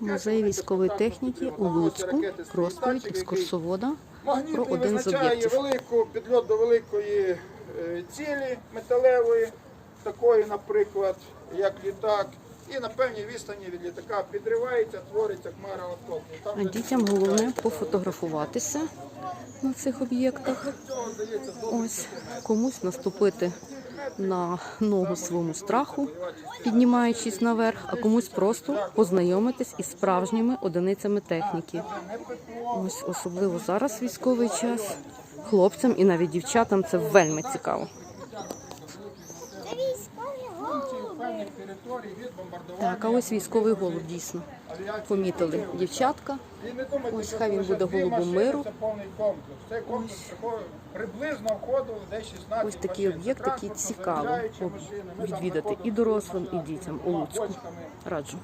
Музей військової техніки у Луцьку. Розповідь екскурсовода про один з об'єктів. велику підльот до великої е, цілі металевої, такої, наприклад, як літак. І на певній відстані від літака підривається, твориться хмара осколків. А дітям головне пофотографуватися на цих об'єктах. Ось комусь наступити на ногу своєму страху, піднімаючись наверх, а комусь просто познайомитись із справжніми одиницями техніки. Ось особливо зараз військовий час. Хлопцям і навіть дівчатам це вельми цікаво. Так, а ось військовий голуб дійсно. Помітили дівчатка. Ось хай він буде голубом миру. Приходить приблизно входив десь 16 Ось такий об'єкт, який цікаво відвідати і дорослим, і дітям у Луцьку. Раджу.